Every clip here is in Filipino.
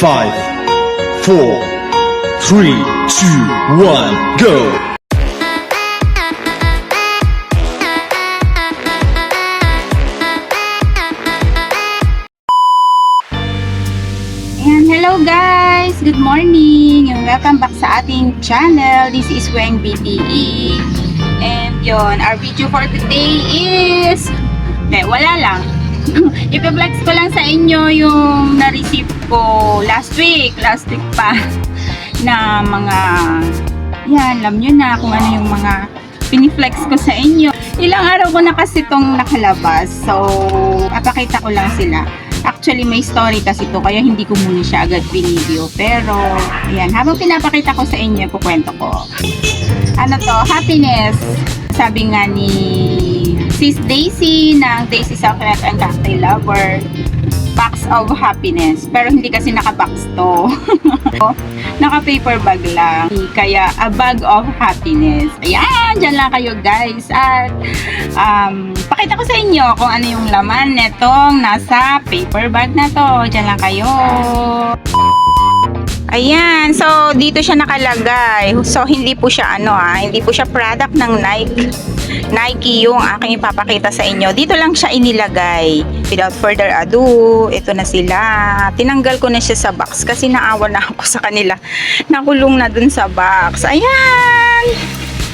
Five, four, three, two, one, go! Ayan, hello guys! Good morning! And welcome back sa ating channel. This is Weng BTE. And yon, our video for today is... Eh, wala lang. Ipa-flex ko lang sa inyo yung na-receive ko last week. Last week pa. Na mga... Yan, alam nyo na kung ano yung mga piniflex ko sa inyo. Ilang araw ko na kasi itong nakalabas. So, apakita ko lang sila. Actually, may story kasi to kaya hindi ko muna siya agad binideo. Pero, ayan, habang pinapakita ko sa inyo, kukwento ko. Ano to? Happiness. Sabi nga ni Sis Daisy ng Daisy Chocolate and Cocktail Lover. Box of Happiness. Pero hindi kasi naka-box to. Naka-paper bag lang. Kaya, a bag of happiness. Ayan, dyan lang kayo guys. At, um, pakita ko sa inyo kung ano yung laman netong nasa paper bag na to. Dyan lang kayo. Ayan, so dito siya nakalagay. So hindi po siya ano ah, hindi po siya product ng Nike. Nike yung aking ipapakita sa inyo. Dito lang siya inilagay. Without further ado, ito na sila. Tinanggal ko na siya sa box kasi naawa na ako sa kanila. Nakulong na dun sa box. Ayan!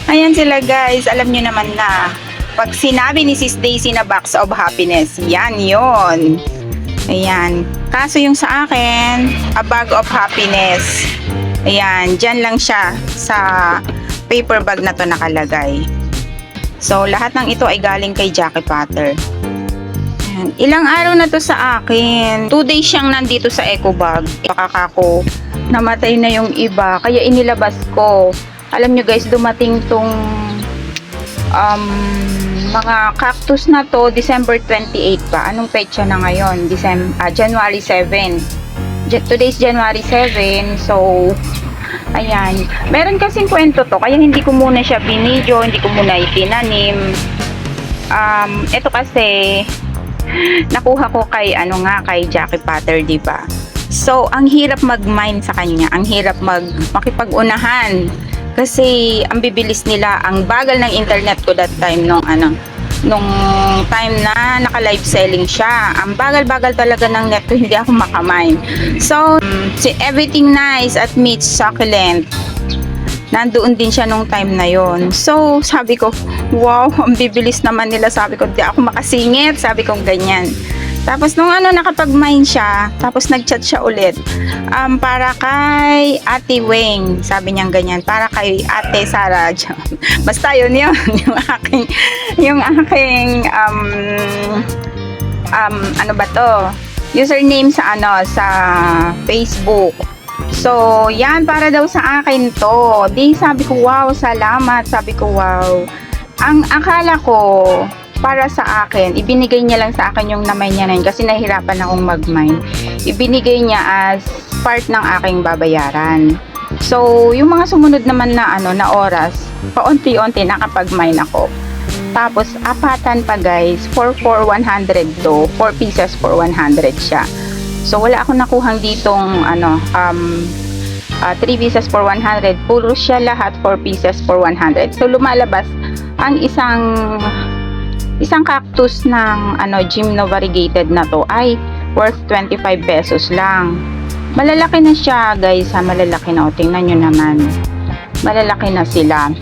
Ayan sila guys. Alam nyo naman na pag sinabi ni Sis Daisy na box of happiness, yan yon. Ayan. Kaso yung sa akin, a bag of happiness. Ayan, dyan lang siya sa paper bag na to nakalagay. So, lahat ng ito ay galing kay Jackie Potter. Ayan. Ilang araw na to sa akin. Two days siyang nandito sa eco bag. Baka ko, namatay na yung iba. Kaya inilabas ko. Alam nyo guys, dumating tong um, mga cactus na to December 28 pa. Anong petsa na ngayon? December, ah, January 7. Ja- Today's January 7. So, ayan. Meron kasing kwento to. Kaya hindi ko muna siya binidyo. Hindi ko muna itinanim. Um, ito kasi, nakuha ko kay, ano nga, kay Jackie Potter, di ba? So, ang hirap mag-mine sa kanya. Ang hirap mag makipag-unahan. Kasi, ang bibilis nila, ang bagal ng internet ko that time nung ano, nung time na naka-live selling siya. Ang bagal-bagal talaga ng net ko, hindi ako makamine. So, um, si Everything Nice at Meats Succulent, nandoon din siya nung time na yon. So, sabi ko, wow, ang bibilis naman nila. Sabi ko, di ako makasingit. Sabi ko, ganyan. Tapos nung ano nakapag-mine siya, tapos nag-chat siya ulit. Um, para kay Ate Weng, sabi niya ganyan, para kay Ate Sara. Basta yun yun, yung aking, yung aking, um, um, ano ba to? Username sa ano, sa Facebook. So, yan para daw sa akin to. Di sabi ko, wow, salamat. Sabi ko, wow. Ang akala ko, para sa akin, ibinigay niya lang sa akin yung namay niya na yun kasi nahirapan akong mag-mine. Ibinigay niya as part ng aking babayaran. So, yung mga sumunod naman na ano na oras, paunti-unti nakapag-mine ako. Tapos, apatan pa guys, 4 for 100 to, 4 pieces for 100 siya. So, wala akong nakuhang ditong, ano, um, 3 pieces for 100. Puro siya lahat 4 pieces for 100. So, lumalabas ang isang isang cactus ng ano gym variegated na to ay worth 25 pesos lang. Malalaki na siya, guys, ha, malalaki na. O, tingnan nyo naman. Malalaki na sila.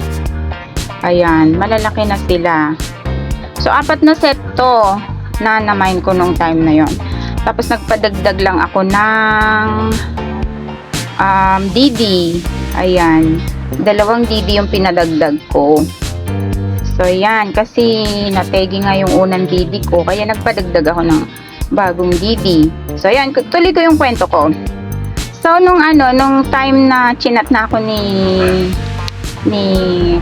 Ayan, malalaki na sila. So, apat na set to na na-mine ko nung time na yon. Tapos, nagpadagdag lang ako ng um, Didi. Ayan. Dalawang Didi yung pinadagdag ko. So, yan. Kasi, nategi nga yung unang Didi ko. Kaya, nagpadagdag ako ng bagong Didi. So, yan. Tuloy ko yung kwento ko. So, nung ano, nung time na chinat na ako ni ni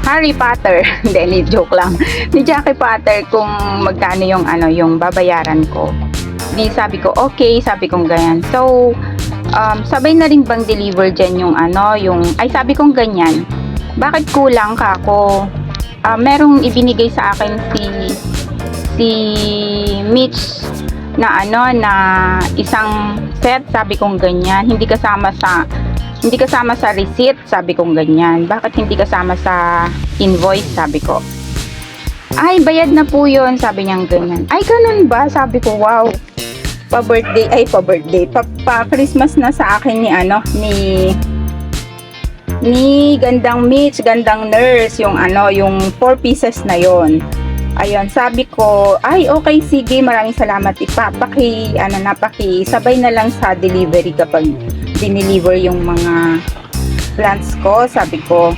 Harry Potter, hindi, joke lang, ni Jackie Potter kung magkano yung ano, yung babayaran ko. Di sabi ko, okay, sabi kong ganyan. So, um, sabay na rin bang deliver dyan yung ano, yung, ay sabi kong ganyan, bakit kulang ka ako? Ah, merong ibinigay sa akin si si Mitch na ano na isang set sabi kong ganyan. Hindi kasama sa hindi kasama sa receipt sabi kong ganyan. Bakit hindi kasama sa invoice sabi ko. Ay bayad na po yon sabi niyang ganyan. Ay ganun ba? Sabi ko wow. Pa birthday ay pa birthday pa, pa Christmas na sa akin ni ano ni ni gandang Mitch, gandang nurse, yung ano, yung four pieces na yon. Ayun, sabi ko, ay okay, sige, maraming salamat. Ipapaki, ano, napaki, sabay na lang sa delivery kapag dineliver yung mga plants ko, sabi ko.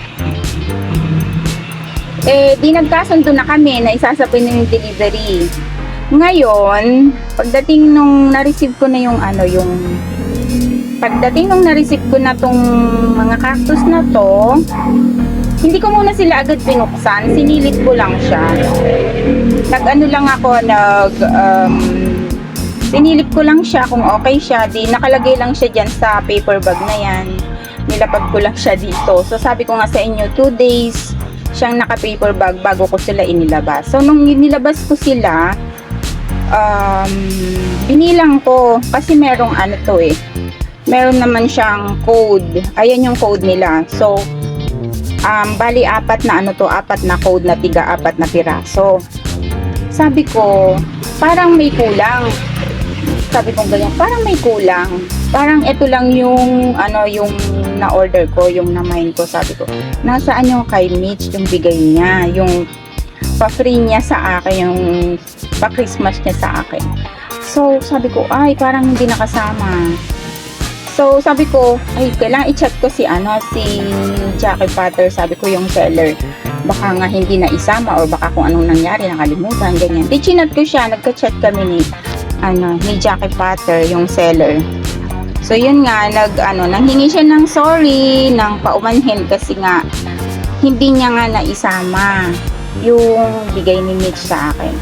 Eh, di nagkasundo na kami na isasabay na yung delivery. Ngayon, pagdating nung na-receive ko na yung ano, yung pagdating nung na-receive ko na tong mga cactus na to, hindi ko muna sila agad pinuksan, sinilit ko lang siya. Nag-ano lang ako, nag, um, sinilip ko lang siya kung okay siya, di nakalagay lang siya dyan sa paper bag na yan. Nilapag ko lang siya dito. So sabi ko nga sa inyo, 2 days siyang naka-paper bag bago ko sila inilabas. So nung inilabas ko sila, um, binilang ko kasi merong ano to eh, meron naman siyang code. Ayan yung code nila. So, um, bali apat na ano to, apat na code na tiga apat na piraso. Sabi ko, parang may kulang. Sabi ko ganyan, parang may kulang. Parang ito lang yung ano yung na-order ko, yung na-mine ko. Sabi ko, nasaan yung kay Mitch yung bigay niya, yung pa-free niya sa akin, yung pa-Christmas niya sa akin. So, sabi ko, ay, parang hindi nakasama. So, sabi ko, ay, kailangan i-check ko si, ano, si Jackie Potter. Sabi ko yung seller. Baka nga hindi na isama or baka kung anong nangyari, nakalimutan, ganyan. Di chinat ko siya, nagka-chat kami ni, ano, ni Jackie Potter, yung seller. So, yun nga, nag, ano, nanghingi siya ng sorry, ng paumanhin kasi nga, hindi niya nga naisama yung bigay ni Mitch sa akin.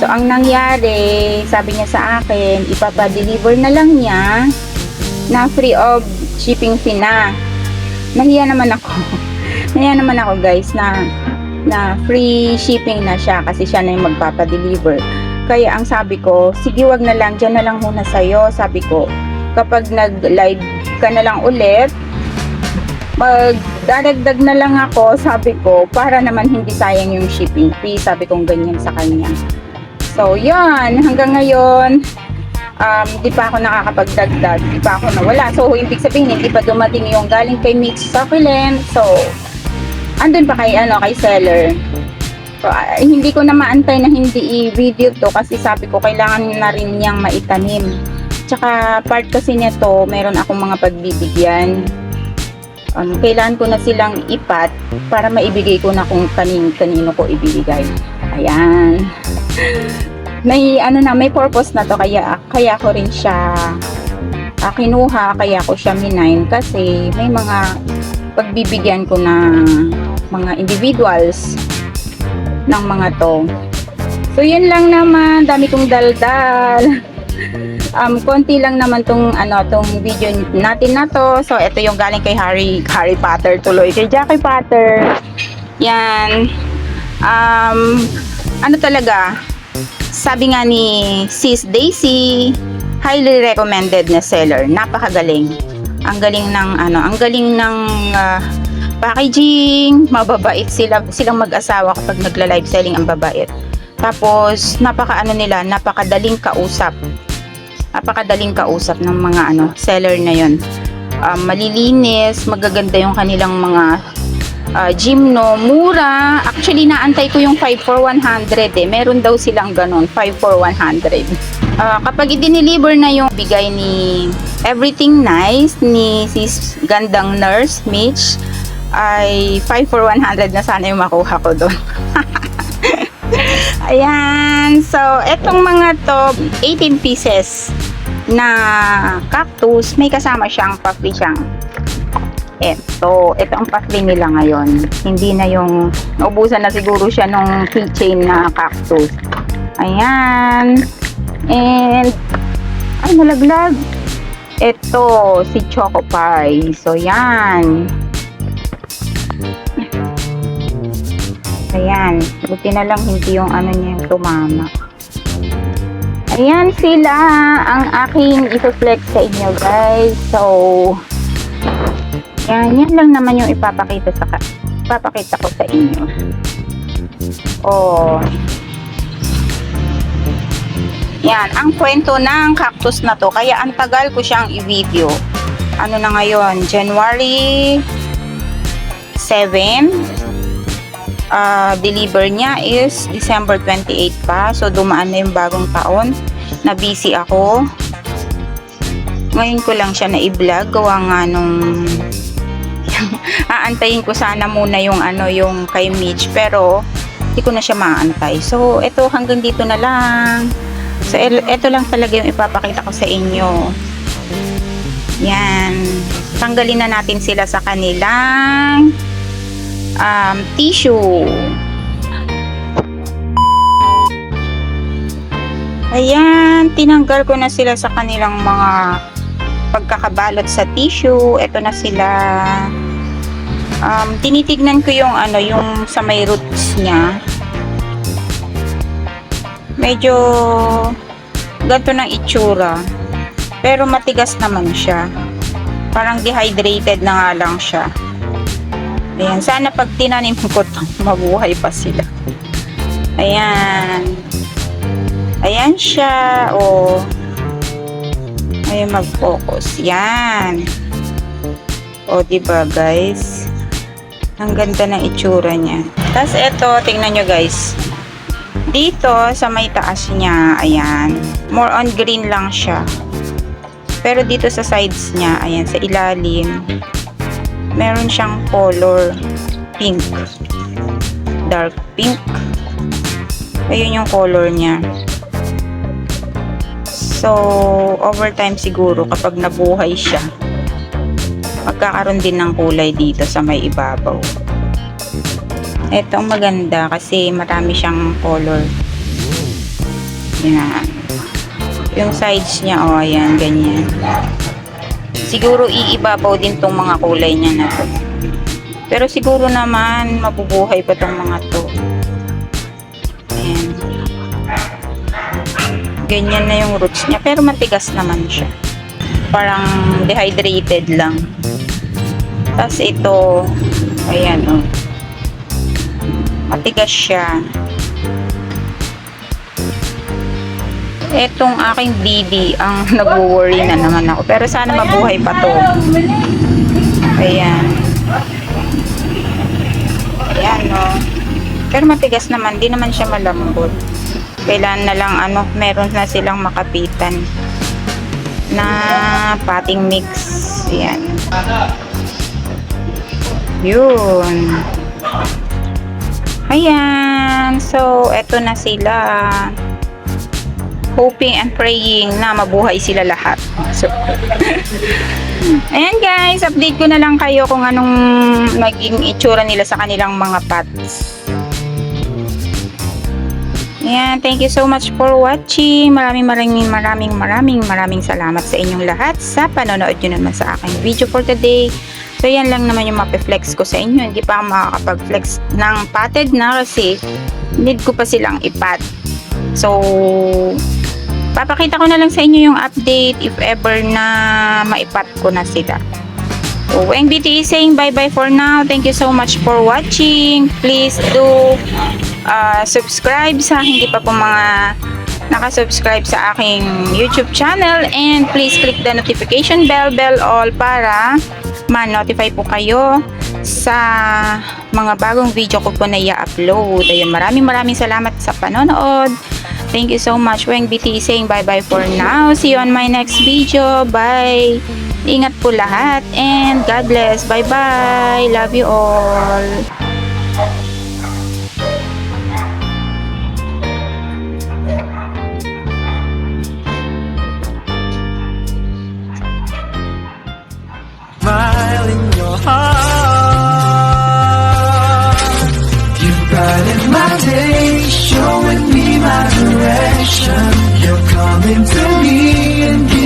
So, ang nangyari, sabi niya sa akin, ipapa-deliver na lang niya na free of shipping fee na. Nahiya naman ako. Nahiya naman ako guys na na free shipping na siya kasi siya na yung magpapa-deliver. Kaya ang sabi ko, sige wag na lang, dyan na lang muna sa'yo. Sabi ko, kapag nag-live ka na lang ulit, magdadagdag na lang ako, sabi ko, para naman hindi sayang yung shipping fee. Sabi kong ganyan sa kanya. So, yan. Hanggang ngayon, um, di pa ako nakakapagdagdag, di pa ako nawala. So, ibig sabihin, hindi pa dumating yung galing kay Mix Succulent. So, andun pa kay, ano, kay seller. So, ah, hindi ko na maantay na hindi i-video to kasi sabi ko, kailangan na rin niyang maitanim. Tsaka, part kasi nito, meron akong mga pagbibigyan. Um, kailangan ko na silang ipat para maibigay ko na kung kanin, kanino ko ibibigay. Ayan may ano na may purpose na to kaya kaya ko rin siya ah, kinuha kaya ko siya minine kasi may mga pagbibigyan ko na mga individuals ng mga to. So yun lang naman. Dami kong daldal. Um konti lang naman tong ano tong video natin na to. So ito yung galing kay Harry Harry Potter. Tuloy kay Jackie Potter. Yan. Um ano talaga sabi nga ni Sis Daisy, highly recommended na seller. Napakagaling. Ang galing ng ano, ang galing ng ah, packaging, mababait sila silang mag-asawa kapag nagla-live selling ang babait. Tapos napaka ano nila, napakadaling kausap. Napakadaling kausap ng mga ano, seller na 'yon. Um, malilinis, magaganda yung kanilang mga uh, gymno, mura. Actually, naantay ko yung 5 for 100 eh. Meron daw silang ganun, 5 for 100. Uh, kapag i-deliver na yung bigay ni Everything Nice ni sis gandang nurse, Mitch, ay 5 for 100 na sana yung makuha ko doon. Ayan. So, etong mga to, 18 pieces na cactus, may kasama siyang pa-free siyang eto, ito ang pasli nila ngayon. Hindi na yung, naubusan na siguro siya nung keychain na cactus. Ayan. And, ay, nalaglag. Ito, si Choco Pie. So, yan. Ayan. Buti na lang hindi yung ano niya yung tumama. Ayan sila ang aking ipiflex sa inyo guys. So, yan, yan lang naman yung ipapakita sa ipapakita ko sa inyo. Oh. Yan, ang kwento ng cactus na to, kaya ang tagal ko siyang i-video. Ano na ngayon? January 7. Ah, deliver niya is December 28 pa. So, dumaan na yung bagong taon. Na busy ako. Ngayon ko lang siya na i-vlog. Gawa nga nung aantayin ko sana muna yung ano, yung kay Mitch. Pero, hindi ko na siya maantay. So, ito hanggang dito na lang. So, ito lang talaga yung ipapakita ko sa inyo. Yan. Tanggalin na natin sila sa kanilang um, tissue. Ayan, tinanggal ko na sila sa kanilang mga pagkakabalot sa tissue. Ito na sila. Um, tinitignan ko yung ano, yung sa may roots niya. Medyo ganito ng itsura. Pero matigas naman siya. Parang dehydrated na nga lang siya. Ayan, sana pag tinanim ko to, mabuhay pa sila. Ayan. Ayan siya. O. Ayan, mag-focus. Yan. O, diba guys? Ang ganda ng itsura niya. Tapos ito, tingnan nyo guys. Dito, sa may taas niya, ayan. More on green lang siya. Pero dito sa sides niya, ayan, sa ilalim, meron siyang color pink. Dark pink. Ayun yung color niya. So, over time siguro kapag nabuhay siya, magkakaroon din ng kulay dito sa may ibabaw. Ang maganda kasi marami siyang color. Yan. Yung sides niya, oh, ayan, ganyan. Siguro iibabaw din tong mga kulay niya na to. Pero siguro naman, mabubuhay pa tong mga to. Ayan. Ganyan na yung roots niya. Pero matigas naman siya. Parang dehydrated lang. Tapos ito, ayan oh. Matigas siya. Etong aking bibi ang nagwo-worry na naman ako. Pero sana mabuhay pa to. Ayan. Ayan, no. Pero matigas naman. Di naman siya malambot. Kailan na lang, ano, meron na silang makapitan na pating mix. Ayan. Yun. Ayan. So, eto na sila. Hoping and praying na mabuhay sila lahat. So, ayan guys, update ko na lang kayo kung anong naging itsura nila sa kanilang mga pots. Ayan, thank you so much for watching. Maraming maraming maraming maraming maraming salamat sa inyong lahat sa panonood nyo naman sa aking video for today. So, yan lang naman yung mapiflex ko sa inyo. Hindi pa ako makakapag-flex ng patted na kasi need ko pa silang ipat. So, papakita ko na lang sa inyo yung update if ever na maipat ko na sila. So, Weng BT is saying bye-bye for now. Thank you so much for watching. Please do uh, subscribe sa hindi pa po mga nakasubscribe sa aking YouTube channel and please click the notification bell bell all para ma-notify po kayo sa mga bagong video ko po na i-upload. Ayun, maraming maraming salamat sa panonood. Thank you so much. Weng BT saying bye-bye for now. See you on my next video. Bye! Ingat po lahat and God bless. Bye-bye. Love you all. showing me my direction. You're coming to me and